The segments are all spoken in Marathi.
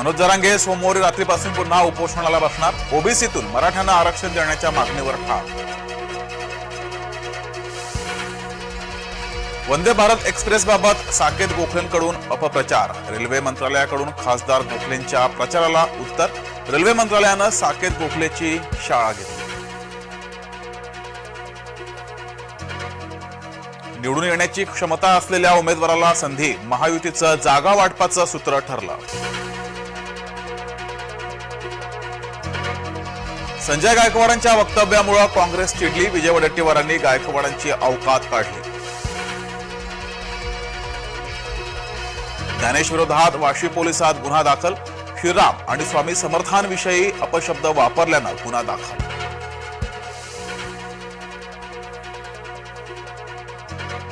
मनोज जरांगे सोमवारी रात्रीपासून पुन्हा उपोषणाला बसणार. ओबीसीतून मराठ्यांना आरक्षण देण्याच्या मागणीवर ठाम. वंदे भारत एक्सप्रेस बाबत साकेत गोखलेंकडून अपप्रचार. रेल्वे मंत्रालयाकडून खासदार गोखलेंच्या प्रचाराला उत्तर. रेल्वे मंत्रालयानं साकेत गोखलेची शाळा घेतली. निवडून येण्याची क्षमता असलेल्या उमेदवाराला संधी. महायुतीचं जागा वाटपाचं सूत्र ठरलं. संजय गायकवाडांच्या वक्तव्यामुळे काँग्रेस चिडली विजय वडेट्टीवारांनी गायकवाडांची अवकात काढली. ज्ञानेश विरोधात वाशी पोलिसात गुन्हा दाखल श्रीराम आणि स्वामी समर्थांविषयी अपशब्द वापरल्यानं गुन्हा दाखल.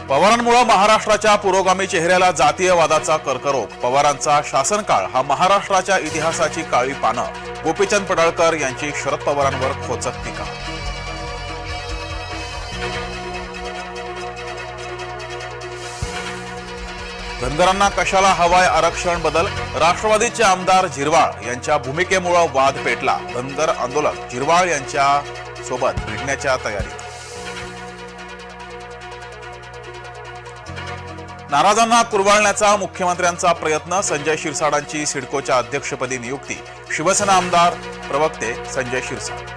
पवारांमुळे महाराष्ट्राच्या पुरोगामी चेहऱ्याला जातीयवादाचा कर्करोग. पवारांचा शासनकाळ हा महाराष्ट्राच्या इतिहासाची काळी पानं. गोपीचंद पडळकर यांची शरद पवारांवर खोचक टीका. धनगरांना कशाला हवाय आरक्षण बदल? राष्ट्रवादीचे आमदार झिरवाळ यांच्या भूमिकेमुळे वाद पेटला. धनगर आंदोलक झिरवाळ यांच्या सोबत भिडण्याच्या तयारीत. नाराजांना कुरवाळण्याचा मुख्यमंत्र्यांचा प्रयत्न संजय शिरसाडांची सिडकोच्या अध्यक्षपदी नियुक्ती. शिवसेना आमदार प्रवक्ते संजय शिरसाट